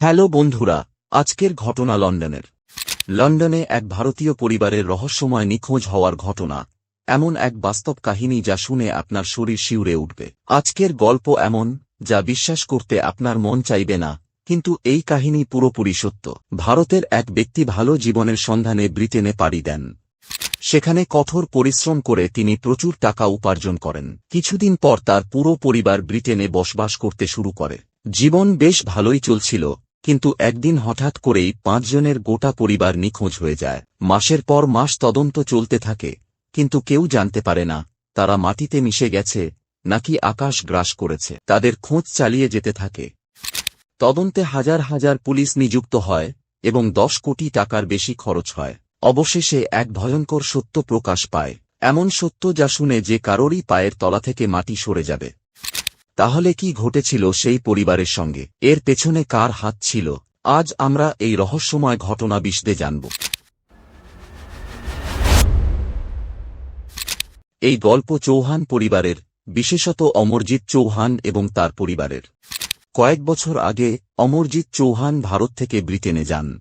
Hello বন্ধুরা, আজকের ঘটনা লন্ডনের। লন্ডনে এক ভারতীয় পরিবারের রহস্যময় নিখোঁজ হওয়ার ঘটনা, এমন এক বাস্তব কাহিনী যা শুনে আপনার শরীর শিউরে উঠবে। আজকের গল্প এমন, যা বিশ্বাস করতে আপনার মন চাইবে না, কিন্তু এই কাহিনী পুরোপুরি সত্য। ভারতের এক ব্যক্তি ভালো জীবনের সন্ধানে ব্রিটেনে পাড়ি দেন। সেখানে কঠোর পরিশ্রম করে তিনি প্রচুর টাকা উপার্জন করেন। কিছুদিন পর তার পুরো পরিবার ব্রিটেনে বসবাস করতে শুরু করে। জীবন বেশ ভালোই চলছিল কিন্তু একদিন হঠাৎ করেই পাঁচজনের গোটা পরিবার নিখোঁজ হয়ে যায়। মাসের পর মাস তদন্ত চলতে থাকে, কিন্তু কেউ জানতে পারে না, তারা মাটিতে মিশে গেছে, নাকি আকাশ গ্রাস করেছে। তাদের খোঁজ চালিয়ে যেতে থাকে। তদন্তে হাজার হাজার পুলিশ নিযুক্ত হয় এবং দশ কোটি টাকার বেশি খরচ হয়। অবশেষে এক ভয়ঙ্কর সত্য প্রকাশ পায়। এমন সত্য যা শুনে যে কারোরই পায়ের তলা থেকে মাটি সরে যাবে। তাহলে কি ঘটেছিল সেই পরিবারের সঙ্গে? এর পেছনে কার হাত ছিল? আজ আমরা এই রহস্যময় ঘটনা বিশদে জানব। এই গল্প চৌহান পরিবারের, বিশেষত অমরজিৎ চৌহান এবং তার পরিবারের। কয়েক বছর আগে, অমরজিৎ চৌহান ভারত থেকে ব্রিটেনে যান।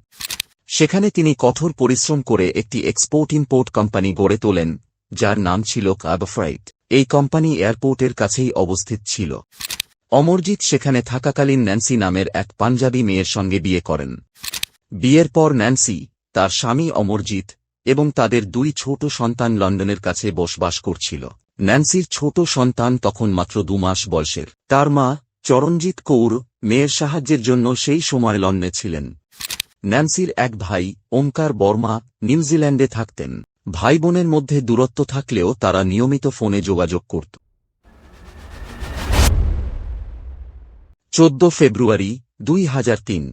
সেখানে তিনি কঠোর পরিশ্রম করে একটি এক্সপোর্ট ইম্পোর্ট কোম্পানি গড়ে তোলেন, যার নাম ছিল কাবাফ্রাইট এই কোম্পানি এয়ারপোর্টের কাছেই অবস্থিত ছিল। অমরজিৎ সেখানে থাকাকালীন ন্যান্সি নামের এক পাঞ্জাবি মেয়ের সঙ্গে বিয়ে করেন। বিয়ের পর ন্যান্সি, তার স্বামী অমরজিৎ এবং তাদের দুই ছোট সন্তান লন্ডনের কাছে বসবাস করছিল। ন্যান্সির ছোট সন্তান তখন মাত্র দু মাস বয়সের। তার মা, চরণজিৎ কৌর, মেয়ের সাহায্যের জন্য সেই সময় লন্ডনে ছিলেন। ন্যান্সির এক ভাই, ওমকার বর্মা, নিউজিল্যান্ডে থাকতেন। ভাই বোনের মধ্যে দূরত্ব থাকলেও তারা নিয়মিত ফোনে যোগাযোগ করত। চোদ্দ ফেব্রুয়ারি দুই হাজার তিন।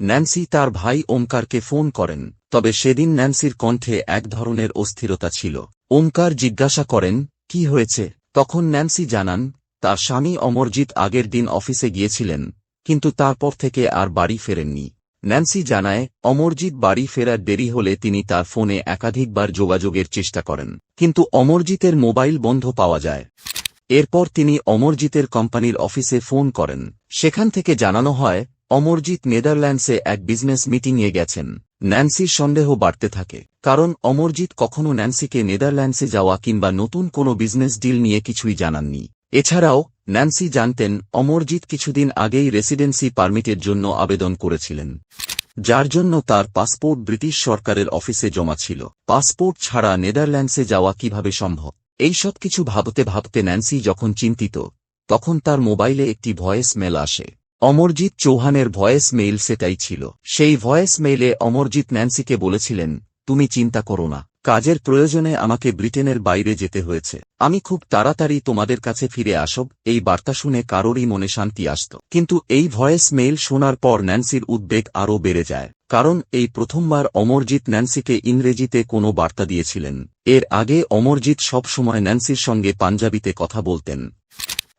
ন্যান্সি তার ভাই ওমকারকে ফোন করেন, তবে সেদিন ন্যান্সির কণ্ঠে এক ধরনের অস্থিরতা ছিল। ওমকার জিজ্ঞাসা করেন, কি হয়েছে? তখন ন্যান্সি জানান, তার স্বামী অমরজিৎ আগের দিন অফিসে গিয়েছিলেন, কিন্তু তারপর থেকে আর বাড়ি ফেরেননি। ন্যান্সি জানায়, অমরজিৎ বাড়ি ফেরার দেরি হলে তিনি তার ফোনে একাধিকবার যোগাযোগের চেষ্টা করেন, কিন্তু অমরজিতের মোবাইল বন্ধ পাওয়া যায়। এরপর তিনি অমরজিতের কোম্পানির অফিসে ফোন করেন। সেখান থেকে জানানো হয়, অমরজিৎ নেদারল্যান্ডসে এক বিজনেস মিটিংয়ে গেছেন। ন্যান্সির সন্দেহ বাড়তে থাকে, কারণ অমরজিৎ কখনও ন্যান্সিকে নেদারল্যান্ডসে যাওয়া কিংবা নতুন কোনো বিজনেস ডিল নিয়ে কিছুই জানাননি। এছাড়াও ন্যান্সি জানতেন, অমরজিৎ কিছুদিন আগেই রেসিডেন্সি পারমিটের জন্য আবেদন করেছিলেন, যার জন্য তার পাসপোর্ট ব্রিটিশ সরকারের অফিসে জমা ছিল। পাসপোর্ট ছাড়া নেদারল্যান্ডসে যাওয়া কীভাবে সম্ভব? এইসব কিছু ভাবতে ভাবতে ন্যান্সি যখন চিন্তিত, তখন তার মোবাইলে একটি ভয়েস মেল আসে। অমরজিৎ চৌহানের ভয়েস মেইল সেটাই ছিল। সেই ভয়েস মেইলে অমরজিৎ ন্যান্সিকে বলেছিলেন, তুমি চিন্তা করো না। কাজের প্রয়োজনে আমাকে ব্রিটেনের বাইরে যেতে হয়েছে। আমি খুব তাড়াতাড়ি তোমাদের কাছে ফিরে আসব এই বার্তা শুনে কারোরই মনে শান্তি আসত। কিন্তু এই ভয়েস মেইল শোনার পর ন্যান্সির উদ্বেগ আরও বেড়ে যায়। কারণ এই প্রথমবার অমরজিৎ ন্যান্সিকে ইংরেজিতে কোনো বার্তা দিয়েছিলেন। এর আগে অমরজিৎ সবসময় ন্যান্সির সঙ্গে পাঞ্জাবিতে কথা বলতেন।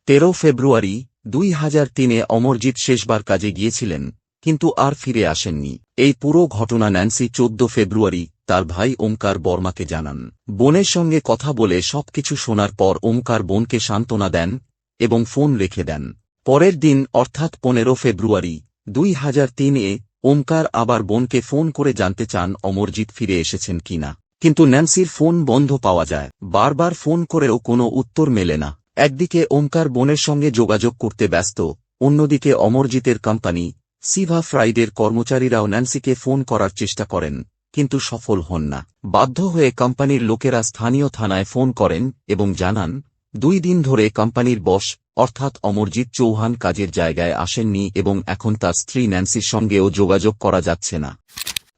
তেরো ফেব্রুয়ারি দুই হাজার তিনে অমরজিৎ শেষবার কাজে গিয়েছিলেন, কিন্তু আর ফিরে আসেননি। এই পুরো ঘটনা ন্যান্সি চোদ্দ ফেব্রুয়ারি তার ভাই ওমকার বর্মাকে জানান। বোনের সঙ্গে কথা বলে সবকিছু শোনার পর ওমকার বোনকে সান্ত্বনা দেন এবং ফোন রেখে দেন। পরের দিন, অর্থাৎ পনেরো ফেব্রুয়ারি দুই হাজার তিনে ওমকার আবার বোনকে ফোন করে জানতে চান অমরজিৎ ফিরে এসেছেন কিনা। কিন্তু ন্যান্সির ফোন বন্ধ পাওয়া যায়। বারবার ফোন করেও কোনো উত্তর মেলে না। একদিকে ওমকার বোনের সঙ্গে যোগাযোগ করতে ব্যস্ত, অন্যদিকে অমরজিতের কোম্পানি, সিভা ফ্রাইডের কর্মচারীরাও ন্যান্সিকে ফোন করার চেষ্টা করেন। কিন্তু সফল হন না। বাধ্য হয়ে কোম্পানির লোকেরা স্থানীয় থানায় ফোন করেন এবং জানান, দুই দিন ধরে কোম্পানির বস, অর্থাৎ অমরজিৎ চৌহান কাজের জায়গায় আসেননি এবং এখন তার স্ত্রী ন্যান্সির সঙ্গেও যোগাযোগ করা যাচ্ছে না।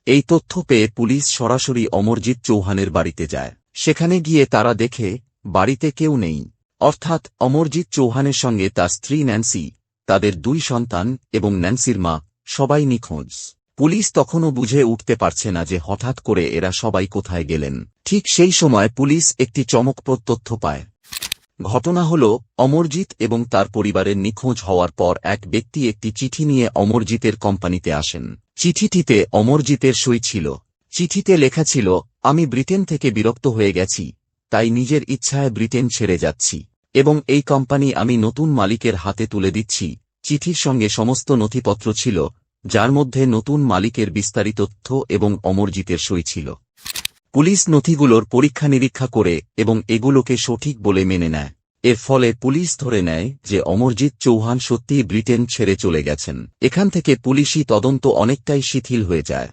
এই তথ্য পেয়ে পুলিশ সরাসরি অমরজিৎ চৌহানের বাড়িতে যায়। সেখানে গিয়ে তারা দেখে, বাড়িতে কেউ নেই। অর্থাৎ অমরজিৎ চৌহানের সঙ্গে তার স্ত্রী ন্যান্সি, তাদের দুই সন্তান এবং ন্যান্সির মা, সবাই নিখোঁজ। পুলিশ তখনও বুঝে উঠতে পারছে না যে হঠাৎ করে এরা সবাই কোথায় গেলেন। ঠিক সেই সময় পুলিশ একটি চমকপ্রদ তথ্য পায়। ঘটনা হল, অমরজিৎ এবং তার পরিবারের নিখোঁজ হওয়ার পর এক ব্যক্তি একটি চিঠি নিয়ে অমরজিতের কোম্পানিতে আসেন। চিঠিটিতে অমরজিতের সই ছিল। চিঠিতে লেখা ছিল, আমি ব্রিটেন থেকে বিরক্ত হয়ে গেছি, তাই নিজের ইচ্ছায় ব্রিটেন ছেড়ে যাচ্ছি, এবং এই কোম্পানি আমি নতুন মালিকের হাতে তুলে দিচ্ছি। চিঠির সঙ্গে সমস্ত নথিপত্র ছিল যার মধ্যে নতুন মালিকের বিস্তারিত তথ্য এবং অমরজিতের সই ছিল। পুলিশ নথিগুলোর পরীক্ষা নিরীক্ষা করে এবং এগুলোকে সঠিক বলে মেনে নেয়। এর ফলে পুলিশ ধরে নেয় যে অমরজিৎ চৌহান সত্যিই ব্রিটেন ছেড়ে চলে গেছেন। এখান থেকে পুলিশি তদন্ত অনেকটাই শিথিল হয়ে যায়।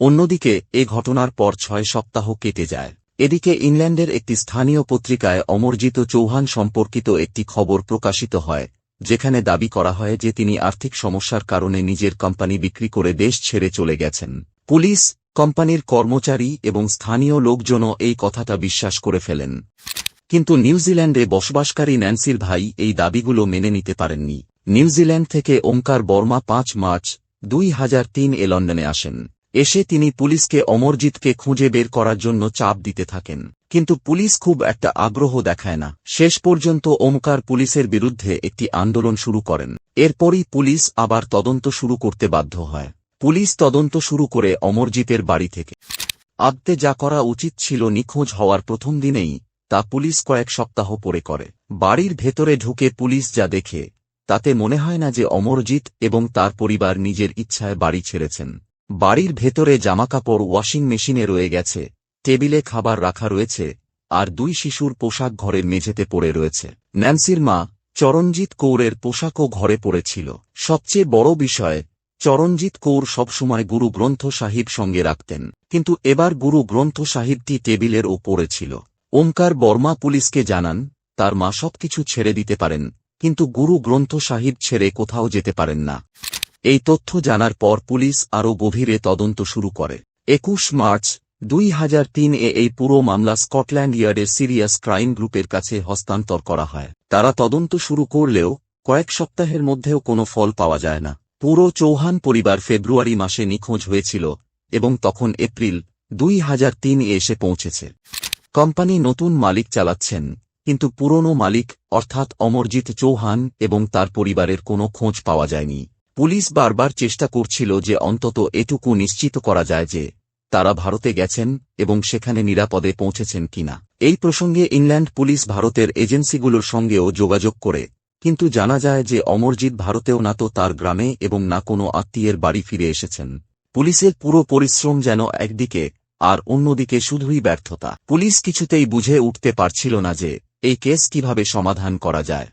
অন্যদিকে, এ ঘটনার পর ছয় সপ্তাহ কেটে যায়। এদিকে ইংল্যান্ডের একটি স্থানীয় পত্রিকায় অমরজিৎ চৌহান সম্পর্কিত একটি খবর প্রকাশিত হয়। যেখানে দাবি করা হয় যে তিনি আর্থিক সমস্যার কারণে নিজের কোম্পানি বিক্রি করে দেশ ছেড়ে চলে গেছেন। পুলিশ, কোম্পানির কর্মচারী এবং স্থানীয় লোকজনও এই কথাটা বিশ্বাস করে ফেলেন। কিন্তু নিউজিল্যান্ডে বসবাসকারী ন্যান্সির ভাই এই দাবিগুলো মেনে নিতে পারেননি। নিউজিল্যান্ড থেকে ওঙ্কার বর্মা পাঁচ মার্চ, দুই হাজার তিন এ লন্ডনে আসেন। এসে তিনি পুলিশকে অমরজিৎকে খুঁজে বের করার জন্য চাপ দিতে থাকেন। কিন্তু পুলিশ খুব একটা আগ্রহ দেখায় না। শেষ পর্যন্ত ওমকার পুলিশের বিরুদ্ধে একটি আন্দোলন শুরু করেন। এরপরই পুলিশ আবার তদন্ত শুরু করতে বাধ্য হয়। পুলিশ তদন্ত শুরু করে অমরজিতের বাড়ি থেকে। আদতে যা করা উচিত ছিল নিখোঁজ হওয়ার প্রথম দিনেই, তা পুলিশ কয়েক সপ্তাহ পরে করে। বাড়ির ভেতরে ঢুকে পুলিশ যা দেখে, তাতে মনে হয় না যে অমরজিৎ এবং তার পরিবার নিজের ইচ্ছায় বাড়ি ছেড়েছেন। বাড়ির ভেতরে জামাকাপড় ওয়াশিং মেশিনে রয়ে গেছে। টেবিলে খাবার রাখা রয়েছে, আর দুই শিশুর পোশাক ঘরের মেঝেতে পড়ে রয়েছে। ন্যান্সির মা, চরণজিৎ কৌরের পোশাকও ঘরে পড়েছিল। সবচেয়ে বড় বিষয়, চরণজিৎ কৌর সবসময় গুরু গ্রন্থ সাহিব সঙ্গে রাখতেন, কিন্তু এবার গুরু গ্রন্থ সাহিবটি টেবিলের ওপরে ছিল ওমকার বর্মা পুলিশকে জানান, তার মা সবকিছু ছেড়ে দিতে পারেন, কিন্তু গুরু গ্রন্থ সাহিব ছেড়ে কোথাও যেতে পারেন না। এই তথ্য জানার পর পুলিশ আরও গভীরে তদন্ত শুরু করে। একুশ মার্চ দুই হাজার তিন এ এই পুরো মামলা স্কটল্যান্ড ইয়ার্ডের সিরিয়াস ক্রাইম গ্রুপের কাছে হস্তান্তর করা হয়। তারা তদন্ত শুরু করলেও কয়েক সপ্তাহের মধ্যেও কোনো ফল পাওয়া যায় না। পুরো চৌহান পরিবার ফেব্রুয়ারি মাসে নিখোঁজ হয়েছিল এবং তখন এপ্রিল দুই হাজার তিন এসে পৌঁছেছে। কোম্পানি নতুন মালিক চালাচ্ছেন, কিন্তু পুরনো মালিক, অর্থাৎ অমরজিৎ চৌহান এবং তার পরিবারের কোনো খোঁজ পাওয়া যায়নি। পুলিশ বারবার চেষ্টা করছিল যে অন্তত এটুকু নিশ্চিত করা যায় যে তারা ভারতে গেছেন এবং সেখানে নিরাপদে পৌঁছেছেন কিনা। এই প্রসঙ্গে ইংল্যান্ড পুলিশ ভারতের এজেন্সিগুলোর সঙ্গেও যোগাযোগ করে, কিন্তু জানা যায় যে অমরজিৎ ভারতেও না তো তার গ্রামে এবং না কোনো আত্মীয়ের বাড়ি ফিরে এসেছেন। পুলিশের পুরো পরিশ্রম যেন একদিকে আর অন্যদিকে শুধুই ব্যর্থতা। পুলিশ কিছুতেই বুঝে উঠতে পারছিল না যে এই কেস কীভাবে সমাধান করা যায়।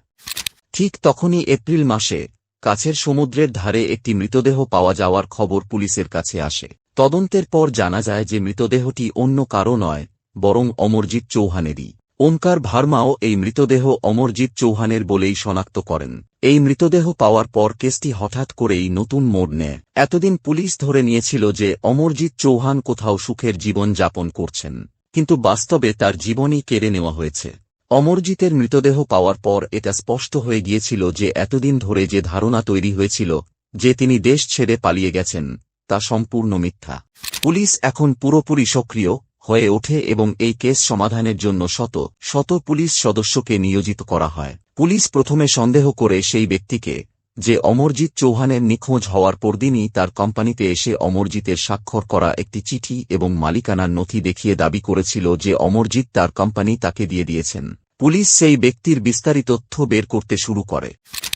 ঠিক তখনই এপ্রিল মাসে কাছের সমুদ্রের ধারে একটি মৃতদেহ পাওয়া যাওয়ার খবর পুলিশের কাছে আসে। তদন্তের পর জানা যায় যে মৃতদেহটি অন্য কারও নয়, বরং অমরজিৎ চৌহানেরই। ওমকার ভার্মাও এই মৃতদেহ অমরজিৎ চৌহানের বলেই শনাক্ত করেন। এই মৃতদেহ পাওয়ার পর কেসটি হঠাৎ করেই নতুন মোড় নেয়। এতদিন পুলিশ ধরে নিয়েছিল যে অমরজিৎ চৌহান কোথাও সুখের জীবন যাপন করছেন, কিন্তু বাস্তবে তার জীবনই কেড়ে নেওয়া হয়েছে। অমরজিতের মৃতদেহ পাওয়ার পর এটা স্পষ্ট হয়ে গিয়েছিল যে এতদিন ধরে যে ধারণা তৈরি হয়েছিল, যে তিনি দেশ ছেড়ে পালিয়ে গেছেন তা সম্পূর্ণ মিথ্যা। পুলিশ এখন পুরোপুরি সক্রিয় হয়ে ওঠে এবং এই কেস সমাধানের জন্য শত শত পুলিশ সদস্যকে নিয়োজিত করা হয়। পুলিশ প্রথমে সন্দেহ করে সেই ব্যক্তিকে যে অমরজিৎ চৌহানের নিখোঁজ হওয়ার পরদিনই তার কোম্পানিতে এসে অমরজিতের স্বাক্ষর করা একটি চিঠি এবং মালিকানার নথি দেখিয়ে দাবি করেছিল যে অমরজিৎ তার কোম্পানি তাকে দিয়ে দিয়েছেন। পুলিশ সেই ব্যক্তির বিস্তারিত তথ্য বের করতে শুরু করে।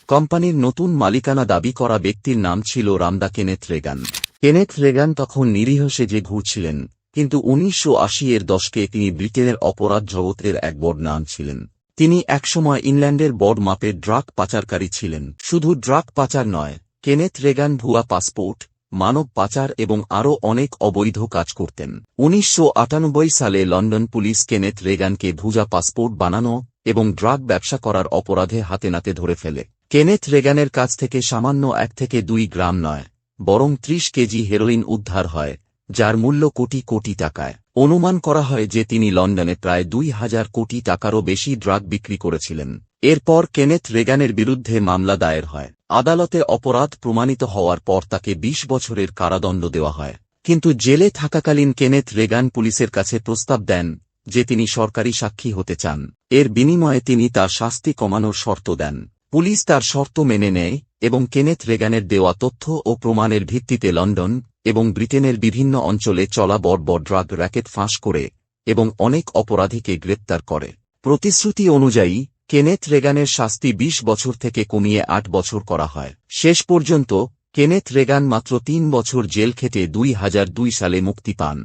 কোম্পানির নতুন মালিকানা দাবি করা ব্যক্তির নাম ছিল রামদা কেনেথ রেগান। কেনেথ রেগান তখন নিরীহ সেজে ঘুরছিলেন, কিন্তু উনিশশো আশি এর দশকে তিনি ব্রিটেনের অপরাধ জগতের এক বড় নাম ছিলেন। তিনি একসময় ইংল্যান্ডের বড় মাপের ড্রাগ পাচারকারী ছিলেন। শুধু ড্রাগ পাচার নয়, কেনেথ রেগান ভুয়া পাসপোর্ট, মানব পাচার এবং আরও অনেক অবৈধ কাজ করতেন। উনিশশো আটানব্বই সালে লন্ডন পুলিশ কেনেথ রেগানকে ভুজা পাসপোর্ট বানানো এবং ড্রাগ ব্যবসা করার অপরাধে হাতে নাতে ধরে ফেলে। কেনেথ রেগানের কাছ থেকে সামান্য এক থেকে দুই গ্রাম নয়, বরং ত্রিশ কেজি হেরোইন উদ্ধার হয়, যার মূল্য কোটি কোটি টাকায়। অনুমান করা হয় যে তিনি লন্ডনে প্রায় দুই হাজার কোটি টাকারও বেশি ড্রাগ বিক্রি করেছিলেন। এরপর কেনেথ রেগানের বিরুদ্ধে মামলা দায়ের হয়। আদালতে অপরাধ প্রমাণিত হওয়ার পর তাকে ২০ বছরের কারাদণ্ড দেওয়া হয়। কিন্তু জেলে থাকাকালীন কেনেথ রেগান পুলিশের কাছে প্রস্তাব দেন যে তিনি সরকারি সাক্ষী হতে চান। এর বিনিময়ে তিনি তার শাস্তি কমানোর শর্ত দেন। পুলিশ তার শর্ত মেনে নেয় এবং কেনেথ রেগানের দেওয়া তথ্য ও প্রমাণের ভিত্তিতে লন্ডন এবং ব্রিটেনের বিভিন্ন অঞ্চলে চলা বড় ড্রাগ র্যাকেট ফাঁস করে এবং অনেক অপরাধীকে গ্রেপ্তার করে। প্রতিশ্রুতি অনুযায়ী, কেনেথ রেগানের শাস্তি ২০ বছর থেকে কমিয়ে আট বছর করা হয়। শেষ পর্যন্ত, কেনেথ রেগান মাত্র তিন বছর জেল খেটে দুই হাজার দুই সালে মুক্তি পান।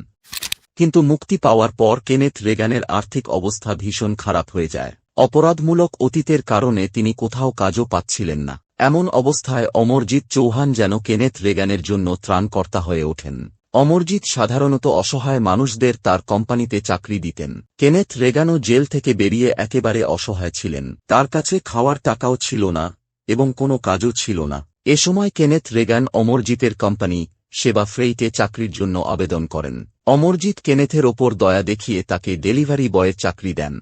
কিন্তু মুক্তি পাওয়ার পর কেনেথ রেগানের আর্থিক অবস্থা ভীষণ খারাপ হয়ে যায়। অপরাধমূলক অতীতের কারণে তিনি কোথাও কাজও পাচ্ছিলেন না। এমন অবস্থায় অমরজিৎ চৌহান যেন কেনেথ রেগানের জন্য ত্রাণকর্তা হয়ে ওঠেন। অমরজিৎ সাধারণত অসহায় মানুষদের তার কোম্পানিতে চাকরি দিতেন। কেনেথ রেগানও জেল থেকে বেরিয়ে একেবারে অসহায় ছিলেন। তার কাছে খাওয়ার টাকাও ছিল না এবং কোনো কাজও ছিল না। এ সময় কেনেথ রেগান অমরজিতের কোম্পানি সেবা ফ্রেইটে চাকরির জন্য আবেদন করেন। অমরজিৎ কেনেথের ওপর দয়া দেখিয়ে তাকে ডেলিভারি বয়ের চাকরি দেন।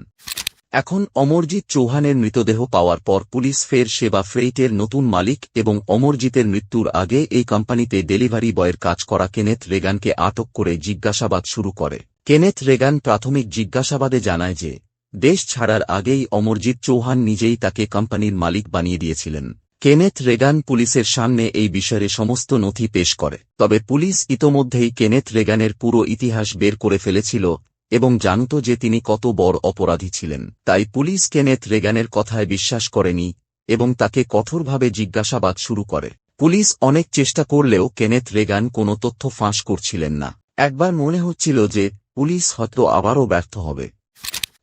এখন অমরজিৎ চৌহানের মৃতদেহ পাওয়ার পর পুলিশ ফের সেবা ফ্রেইটের নতুন মালিক এবং অমরজিতের মৃত্যুর আগে এই কোম্পানিতে ডেলিভারি বয়ের কাজ করা কেনেথ রেগানকে আটক করে জিজ্ঞাসাবাদ শুরু করে। কেনেথ রেগান প্রাথমিক জিজ্ঞাসাবাদে জানায় যে, দেশ ছাড়ার আগেই অমরজিৎ চৌহান নিজেই তাকে কোম্পানির মালিক বানিয়ে দিয়েছিলেন। কেনেথ রেগান পুলিশের সামনে এই বিষয়ে সমস্ত নথি পেশ করে। তবে পুলিশ ইতোমধ্যেই কেনেথ রেগানের পুরো ইতিহাস বের করে ফেলেছিল এবং জানত যে তিনি কত বড় অপরাধী ছিলেন। তাই পুলিশ কেনেথ রেগানের কথায় বিশ্বাস করেনি এবং তাকে কঠোরভাবে জিজ্ঞাসাবাদ শুরু করে। পুলিশ অনেক চেষ্টা করলেও কেনেথ রেগান কোনো তথ্য ফাঁস করছিলেন না। একবার মনে হচ্ছিল যে পুলিশ হয়তো আবারও ব্যর্থ হবে।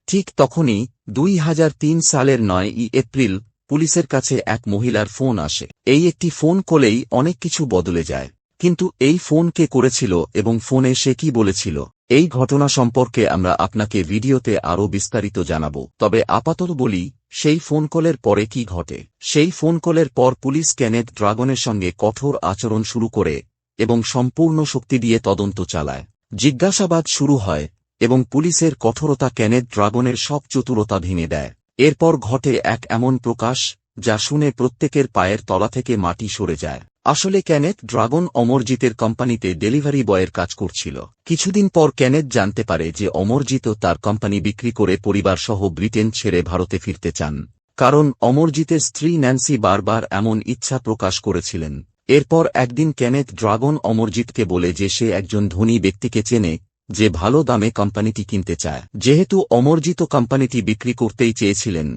ঠিক তখনই দুই হাজার তিন সালের নয় ই এপ্রিল পুলিশের কাছে এক মহিলার ফোন আসে। এই একটি ফোন কলেই অনেক কিছু বদলে যায়। কিন্তু এই ফোন কে করেছিল এবং ফোনে সে কি বলেছিল? এই ঘটনা সম্পর্কে আমরা আপনাকে ভিডিওতে আরও বিস্তারিত জানাব। তবে আপাতত বলি, সেই ফোন কলের পরে কি ঘটে? সেই ফোন কলের পর পুলিশ ক্যানেট ড্রাগনের সঙ্গে কঠোর আচরণ শুরু করে এবং সম্পূর্ণ শক্তি দিয়ে তদন্ত চালায়। জিজ্ঞাসাবাদ শুরু হয় এবং পুলিশের কঠোরতা ক্যানেট ড্রাগনের সব চতুরতা ভেঙে দেয়। এরপর ঘটে এক এমন প্রকাশ যা শুনে প্রত্যেকের পায়ের তলা থেকে মাটি সরে যায়। আসলে ক্যানেথ ড্রাগন অমরজিতের কোম্পানিতে ডেলিভারি বয়ের কাজ করছিল। কিছুদিন পর ক্যানেথ জানতে পারে যে অমরজিতও তার কোম্পানি বিক্রি করে পরিবারসহ ব্রিটেন ছেড়ে ভারতে ফিরতে চান। কারণ অমরজিতের স্ত্রী ন্যান্সি বারবার এমন ইচ্ছা প্রকাশ করেছিলেন। এরপর একদিন ক্যানেথ ড্রাগন অমরজিৎকে বলে যে সে একজন ধনী ব্যক্তিকে চেনে, যে ভালো দামে কোম্পানিটি কিনতে চায়। যেহেতু অমরজিত কোম্পানিটি বিক্রি করতেই চেয়েছিলেন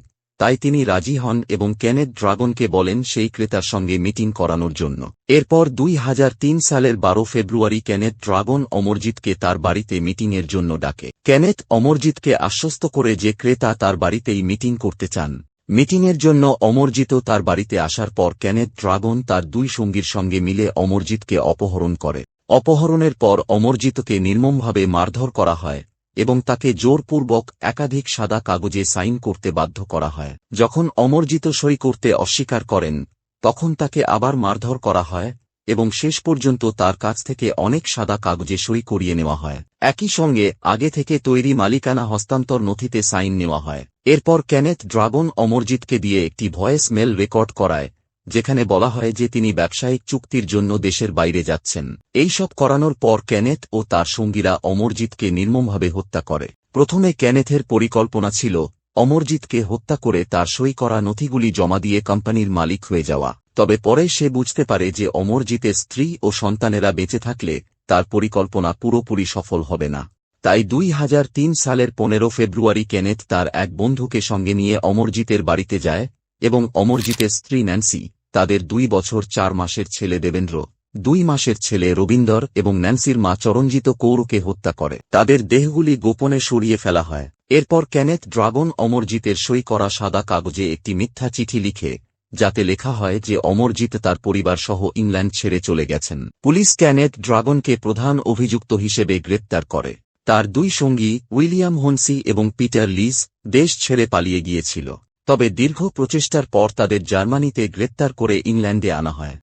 তাই তিনি রাজি হন এবং ক্যানেথ ড্রাগনকে বলেন সেই ক্রেতার সঙ্গে মিটিং করানোর জন্য। এরপর দুই হাজার তিন সালের বারো ফেব্রুয়ারি ক্যানেথ ড্রাগন অমরজিৎকে তার বাড়িতে মিটিংয়ের জন্য ডাকে। ক্যানেথ অমরজিৎকে আশ্বস্ত করে যে ক্রেতা তার বাড়িতেই মিটিং করতে চান। মিটিংয়ের জন্য অমরজিৎও তার বাড়িতে আসার পর ক্যানেথ ড্রাগন তার দুই সঙ্গীর সঙ্গে মিলে অমরজিৎকে অপহরণ করে। অপহরণের পর অমরজিতকে নির্মমভাবে মারধর করা হয়। এবং তাকে জোরপূর্বক একাধিক সাদা কাগজে সাইন করতে বাধ্য করা হয়। যখন অমরজিত সই করতে অস্বীকার করেন, তখন তাকে আবার মারধর করা হয় এবং শেষ পর্যন্ত তার কাছ থেকে অনেক সাদা কাগজে সই করিয়ে নেওয়া হয়। একই সঙ্গে আগে থেকে তৈরি মালিকানা হস্তান্তর নথিতে সাইন নেওয়া হয়। এরপর ক্যানেথ ড্রাগন অমরজিৎকে দিয়ে একটি ভয়েস মেল রেকর্ড করায় যেখানে বলা হয় যে তিনি ব্যবসায়িক চুক্তির জন্য দেশের বাইরে যাচ্ছেন। এইসব করানোর পর ক্যানেথ ও তার সঙ্গীরা অমরজিৎকে নির্মমভাবে হত্যা করে। প্রথমে ক্যানেথের পরিকল্পনা ছিল, অমরজিৎকে হত্যা করে তার সই করা নথিগুলি জমা দিয়ে কোম্পানির মালিক হয়ে যাওয়া। তবে পরে সে বুঝতে পারে যে অমরজিতের স্ত্রী ও সন্তানেরা বেঁচে থাকলে তার পরিকল্পনা পুরোপুরি সফল হবে না। তাই দুই হাজার তিন সালের পনেরো ফেব্রুয়ারি কেনেথ তার এক বন্ধুকে সঙ্গে নিয়ে অমরজিতের বাড়িতে যায় এবং অমরজিতের স্ত্রী ন্যান্সি, তাদের দুই বছর চার মাসের ছেলে দেবেন্দ্র, দুই মাসের ছেলে রবীন্দর এবং ন্যান্সির মা চরঞ্জিত কৌরকে হত্যা করে। তাদের দেহগুলি গোপনে সরিয়ে ফেলা হয়। এরপর ক্যানেথ ড্রাগন অমরজিতের সই করা সাদা কাগজে একটি মিথ্যা চিঠি লিখে, যাতে লেখা হয় যে অমরজিৎ তার পরিবার সহ ইংল্যান্ড ছেড়ে চলে গেছেন। পুলিশ ক্যানেথ ড্রাগনকে প্রধান অভিযুক্ত হিসেবে গ্রেপ্তার করে। তার দুই সঙ্গী উইলিয়াম হনসি এবং পিটার লিস দেশ ছেড়ে পালিয়ে গিয়েছিল। তবে দীর্ঘ প্রচেষ্টার পর তাদের জার্মানিতে গ্রেপ্তার করে ইংল্যান্ডে আনা হয়।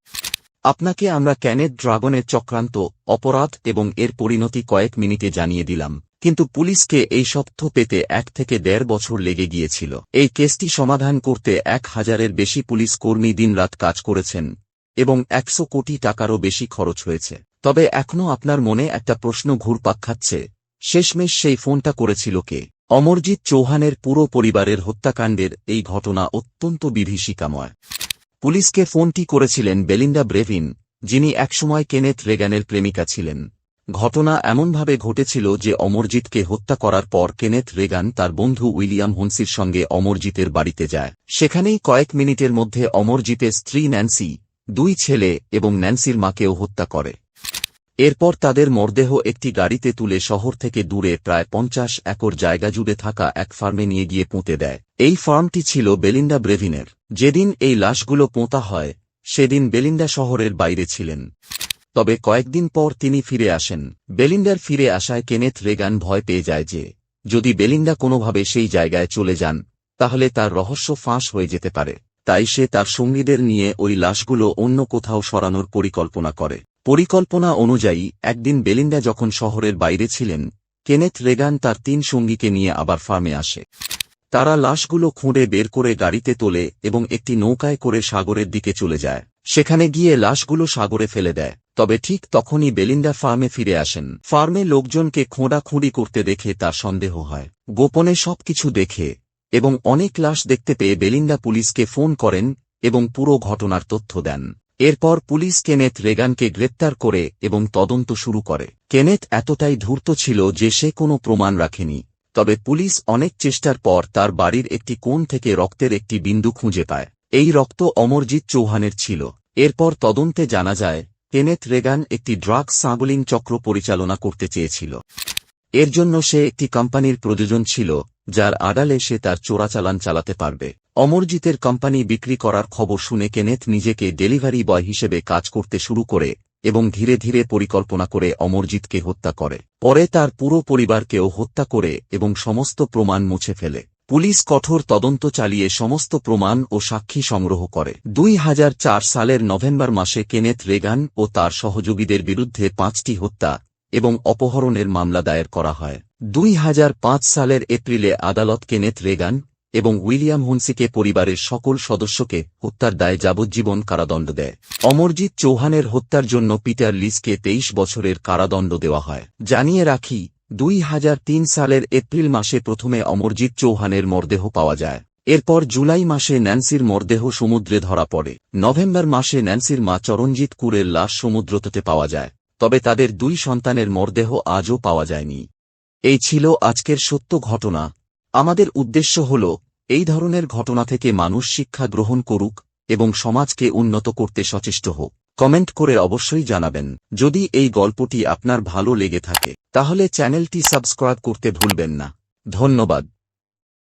আপনাকে আমরা ক্যানেট ড্রাগনের চক্রান্ত, অপরাধ এবং এর পরিণতি কয়েক মিনিটে জানিয়ে দিলাম, কিন্তু পুলিশকে এই সত্য পেতে এক থেকে দেড় বছর লেগে গিয়েছিল। এই কেসটি সমাধান করতে এক হাজারের বেশি পুলিশ কর্মী দিনরাত কাজ করেছেন, এবং একশো কোটি টাকারও বেশি খরচ হয়েছে। তবে এখনও আপনার মনে একটা প্রশ্ন ঘুরপাক খাচ্ছে, শেষমেশ সেই ফোনটা করেছিল কে? অমরজিৎ চৌহানের পুরো পরিবারের হত্যাকাণ্ডের এই ঘটনা অত্যন্ত বিভীষিকাময়। পুলিশকে ফোনটি করেছিলেন বেলিন্ডা ব্রেভিন, যিনি একসময় কেনেথ রেগানের প্রেমিকা ছিলেন। ঘটনা এমনভাবে ঘটেছিল যে অমরজিৎকে হত্যা করার পর কেনেথ রেগান তার বন্ধু উইলিয়াম হনসির সঙ্গে অমরজিতের বাড়িতে যায়। সেখানেই কয়েক মিনিটের মধ্যে অমরজিতের স্ত্রী ন্যান্সি, দুই ছেলে এবং ন্যান্সির মাকেও হত্যা করে। এরপর তাদের মরদেহ একটি গাড়িতে তুলে শহর থেকে দূরে প্রায় পঞ্চাশ একর জায়গা জুড়ে থাকা এক ফার্মে নিয়ে গিয়ে পুঁতে দেয়। এই ফার্মটি ছিল বেলিন্ডা ব্রেভিনের। যেদিন এই লাশগুলো পোঁতা হয়, সেদিন বেলিন্ডা শহরের বাইরে ছিলেন। তবে কয়েকদিন পর তিনি ফিরে আসেন। বেলিন্ডার ফিরে আসায় কেনেথ রেগান ভয় পেয়ে যায় যে, যদি বেলিন্ডা কোনোভাবে সেই জায়গায় চলে যান, তাহলে তার রহস্য ফাঁস হয়ে যেতে পারে। তাই সে তার সঙ্গীদের নিয়ে ওই লাশগুলো অন্য কোথাও সরানোর পরিকল্পনা করে। পরিকল্পনা অনুযায়ী, একদিন বেলিন্ডা যখন শহরের বাইরে ছিলেন, কেনেথ রেগান তার তিন সঙ্গীকে নিয়ে আবার ফার্মে আসে। তারা লাশগুলো খুঁড়ে বের করে গাড়িতে তোলে এবং একটি নৌকায় করে সাগরের দিকে চলে যায়। সেখানে গিয়ে লাশগুলো সাগরে ফেলে দেয়। তবে ঠিক তখনই বেলিন্ডা ফার্মে ফিরে আসেন। ফার্মে লোকজনকে খোঁড়াখুঁড়ি করতে দেখে তার সন্দেহ হয়। গোপনে সবকিছু দেখে এবং অনেক লাশ দেখতে পেয়ে বেলিন্ডা পুলিশকে ফোন করেন এবং পুরো ঘটনার তথ্য দেন। এরপর পুলিশ কেনেথ রেগানকে গ্রেপ্তার করে এবং তদন্ত শুরু করে। কেনেথ এতটাই ধূর্ত ছিল যে সে কোনো প্রমাণ রাখেনি, তবে পুলিশ অনেক চেষ্টার পর তার বাড়ির একটি কোণ থেকে রক্তের একটি বিন্দু খুঁজে পায়। এই রক্ত অমরজিৎ চৌহানের ছিল। এরপর তদন্তে জানা যায়, কেনেথ রেগান একটি ড্রাগ সাবলিং চক্র পরিচালনা করতে চেয়েছিল। এর জন্য সে একটি কোম্পানির প্রযোজন ছিল, যার আড়ালে সে তার চোরাচালান চালাতে পারবে। অমরজিতের কোম্পানি বিক্রি করার খবর শুনে কেনেথ নিজেকে ডেলিভারি বয় হিসেবে কাজ করতে শুরু করে এবং ধীরে ধীরে পরিকল্পনা করে অমরজিৎকে হত্যা করে। পরে তার পুরো পরিবারকেও হত্যা করে এবং সমস্ত প্রমাণ মুছে ফেলে। পুলিশ কঠোর তদন্ত চালিয়ে সমস্ত প্রমাণ ও সাক্ষী সংগ্রহ করে। দুই হাজার চার সালের নভেম্বর মাসে কেনেথ রেগান ও তার সহযোগীদের বিরুদ্ধে পাঁচটি হত্যা এবং অপহরণের মামলা দায়ের করা হয়। দুই হাজার পাঁচ সালের এপ্রিলে আদালত কেনেথ রেগান এবং উইলিয়াম হুন্সিকে পরিবারের সকল সদস্যকে হত্যার দায়ে যাবজ্জীবন কারাদণ্ড দেয়। অমরজিৎ চৌহানের হত্যার জন্য পিটার লিসকে তেইশ বছরের কারাদণ্ড দেওয়া হয়। জানিয়ে রাখি, দুই হাজার তিন সালের এপ্রিল মাসে প্রথমে অমরজিৎ চৌহানের মরদেহ পাওয়া যায়। এরপর জুলাই মাসে ন্যান্সির মরদেহ সমুদ্রে ধরা পড়ে। নভেম্বর মাসে ন্যান্সির মা চরণজিৎ কুরের লাশ সমুদ্রতে পাওয়া যায়। তবে তাদের দুই সন্তানের মরদেহ আজও পাওয়া যায়নি। এই ছিল আজকের সত্য ঘটনা। আমাদের উদ্দেশ্য হল, এই ধরনের ঘটনা থেকে মানুষ শিক্ষা গ্রহণ করুক এবং সমাজকে উন্নত করতে সচেষ্ট হোক। কমেন্ট করে অবশ্যই জানাবেন। যদি এই গল্পটি আপনার ভালো লেগে থাকে, তাহলে চ্যানেলটি সাবস্ক্রাইব করতে ভুলবেন না। ধন্যবাদ।